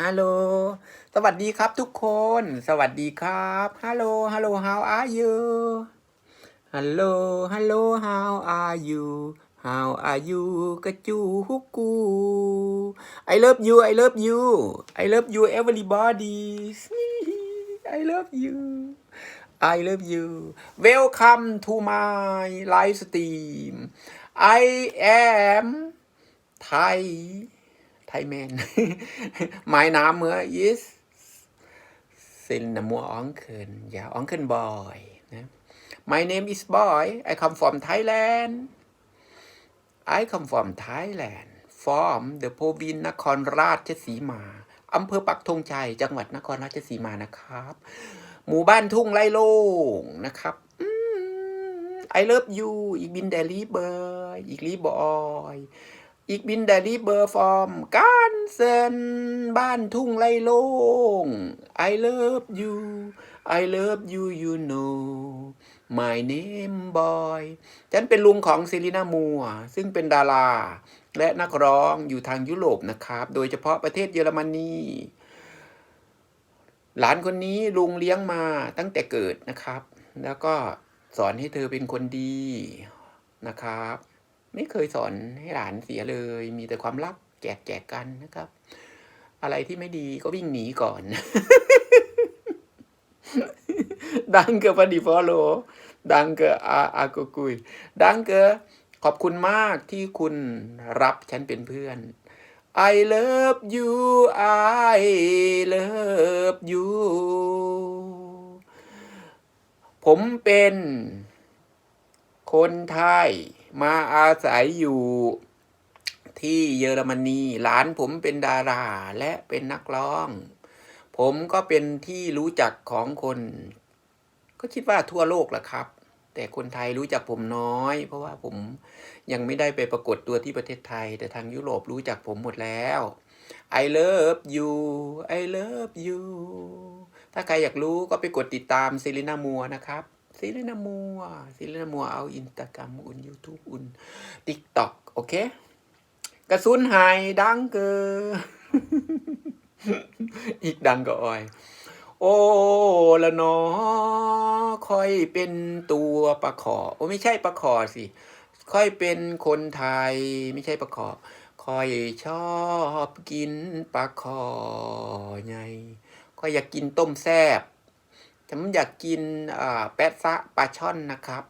ฮัลโหล สวัสดีครับทุกคน สวัสดีครับ ฮัลโหล ฮัลโหล how are you ฮัลโหล ฮัลโหล how are you how are you กระจูฮุกกู I love you I love you I love you everybody I love you I love you Welcome to my live stream I am Thai Thai man My name is ซินนมัวอองเคินอย่าอองเคินบอยนะ My name is Boy I come from Thailand I come from Thailand from the province นครราชสีมาอำเภอปักธงชัยจังหวัดนครราชสีมานะครับ หมู่บ้านทุ่งไรโล่งนะครับอืม I love you อีกบินเดลีเบอร์อีกลีบอย อีกบินเดลีเบอร์ฟอร์มการเซนบ้านทุ่งไรโล่ง I love you I love you you know my name boy ฉันเป็นลุงของเซรีนามัว ซึ่งเป็นดารา และนักร้องอยู่ทางยุโรปนะครับ โดยเฉพาะประเทศเยอรมนีหลานคนนี้ลุงเลี้ยงมาตั้งแต่เกิดนะครับ แล้วก็สอนให้เธอเป็นคนดีนะครับ ไม่เคยสอนให้หลานเสียเลย มีแต่ความรักแจกแจกกันนะครับ อะไรที่ไม่ดีก็วิ่งหนีก่อน ดังเกอร์พอดีฟอลโล ดังเกอร์อาอากุกุย ดังเกอร์ขอบคุณมากที่คุณรับฉันเป็นเพื่อน I love you I love you ผมเป็น คนไทยมาอาศัยอยู่ที่เยอรมนี หลานผมเป็นดาราและเป็นนักร้อง ผมก็เป็นที่รู้จักของคน ก็คิดว่าทั่วโลกแหละครับ แต่คนไทยรู้จักผมน้อย เพราะว่าผมยังไม่ได้ไปปรากฏตัวที่ประเทศไทย แต่ทางยุโรปรู้จักผมหมดแล้ว I love you I love you ถ้าใครอยากรู้ก็ไปกดติดตามซิลินามัวนะครับ ซิลินามัวซิลินามัวเอาอินสตาแกรมอุ่น YouTube อุ่น TikTok โอเค กระสุนหายดังเกออีกดังก็ออย โอ้ละนอค่อยเป็นตัวประขอ โอ้ไม่ใช่ประขอสิ ค่อยเป็นคนไทย ไม่ใช่ประขอค่อยชอบกินปลาคอไงค่อยอยากกินต้มแซบ ผมอยากกินแปะซะปลาช่อนนะครับ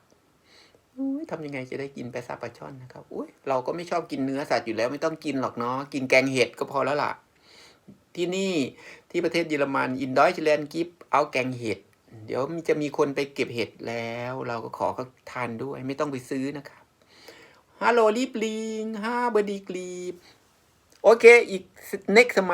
ทำยังไงจะได้กินแปะซะปลาช่อนนะครับอุ้ยเราก็ไม่ชอบกินเนื้อสัตว์อยู่แล้วไม่ต้องกินหรอกเนาะกินแกงเห็ดก็พอแล้วล่ะ ที่นี่ที่ประเทศเยอรมันอินดอยชแลนกิฟเอาแกงเห็ดเดี๋ยวมีจะมีคนไปเก็บเห็ดแล้ว เราก็ขอเขาทานด้วย ไม่ต้องไปซื้อนะครับฮัลโหลลิบลิงฮาเบดีกรีบโอเคอีก next สมัย